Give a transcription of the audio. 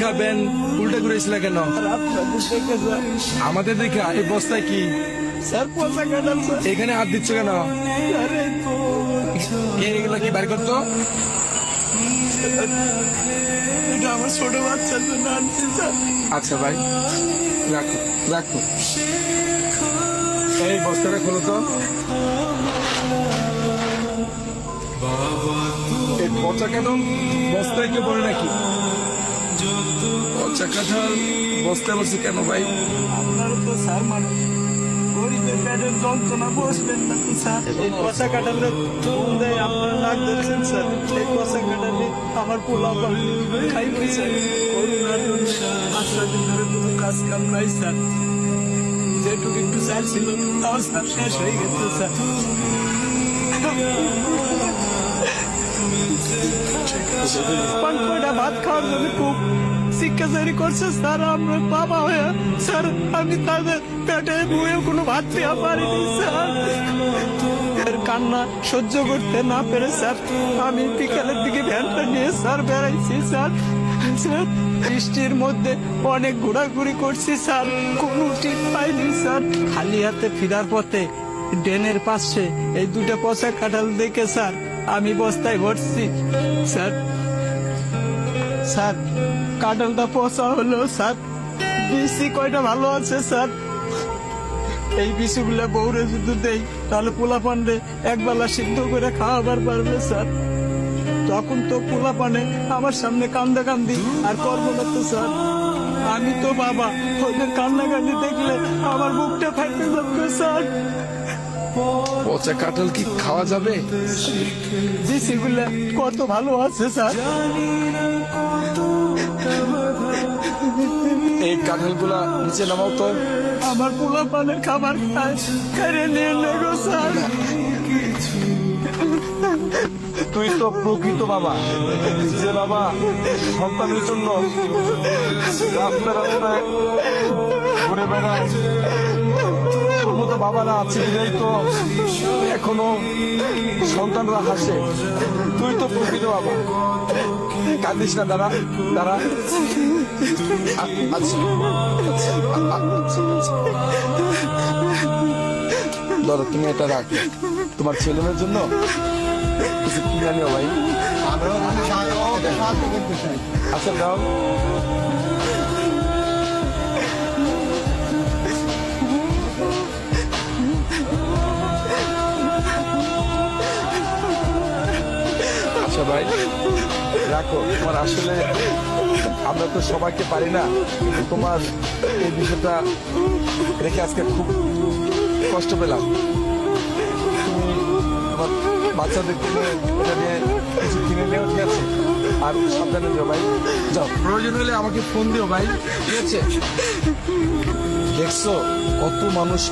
খাবেন, উল্টা ঘুরেছিল কেন? আমাদের দেখা এই বস্তায় কি? এখানে হাত দিচ্ছ কেন? এগুলো কি বার করতো? আচ্ছা ভাই, রাখো রাখো। এই বস্তাটা খোলো তো। এই পচা কাঁঠাল বস্তায় কেউ পড়ে নাকি? পচা কাঁঠাল বস্তায় বসে কেন ভাই? আপনারা তো স্যার মানুষ গরিবের পেটের যন্ত্রণা বসবেন না তো স্যার এই কষা কাটালে ফোন দেয় আপনারা নাক ধরছেন স্যার? এই কষা কাটালে আমার পোলা খাই পয়সা করোনার জন্য পাঁচ ছয় দিন ধরে কোনো কাজ কাম স্যার। Sir sir sir. ভাত খাওয়ার জন্য খুব শিক্ষা জারি করছে, স্যার, আমরা বাবা হয়ে, স্যার, আমি তাদের পেটে বয়ে কোনো ভাত দেওয়া স্যার। কান্না সহ্য করতে না পেরে, স্যার, আমি বিকালের দিকে ভ্যানটা নিয়ে, স্যার, বেড়াইছি, স্যার। স্যার, বৃষ্টির মধ্যে অনেক ঘোরাঘুরি করছি, স্যার। কোনো ঠিক পাইনি, স্যার। খালি হাতে ফিরার পথে ড্রেনের পাশে এই দুটো পচা কাঁঠাল দেখে, স্যার, আমি বস্তায় ভরছি, স্যার। স্যার, কাঁঠালটা পচা হলো, স্যার। বিসি কয়টা ভালো আছে, স্যার? এই বিসিগুলো বউরে যদি দেই, তাহলে পোলা পান্ডে একবেলা সিদ্ধ করে খাওয়াবার পারবে, স্যার। তখন তো পোলা পানে আমার সামনে কান্দা কান্দি আর করব না তো স্যার। আমি তো বাবা ওদের কান্না কান্দি দেখলে আমার বুকটা ফাইতে যাবে, স্যার। পচা কাঁঠাল কি খাওয়া যাবে? বিসিগুলো কত ভালো আছে স্যার। এই কাঁঠালগুলা নিচে নামাও তো। আমার পোলা পানের খাবার খায়। কেড়ে নিয়ে নেগো স্যার। তুই তো প্রকৃত বাবা। যে বাবা সন্তানের জন্য। রাস্তা রাস্তায় ঘুরে বেড়ায়। বাবারা আছে বিদায় তো। এখনও সন্তানরা হাসে। তুই তো প্রকৃত বাবা। কান্দিস না আচ্ছা, আচ্ছা। ধরো তুমি এটা রাখ। তোমার ছেলে মেয়ের জন্য কিছু কিনে ভাই। আচ্ছা দাও। আচ্ছা ভাই, রাখো। তোমার আসলে আমরা তো সবাইকে পারি না তোমার এই বিষয়টা রেখে আজকে খুব কষ্ট পেলাম। তুমি তোমার বাচ্চাদেরকে নিয়ে এটা নিয়ে কিছু কিনে নিও ঠিক আছে। আর সাবধানে দিও ভাই। যাও। প্রয়োজন হলে আমাকে ফোন দিও ভাই। ঠিক আছে? দেখছ, কত মানুষ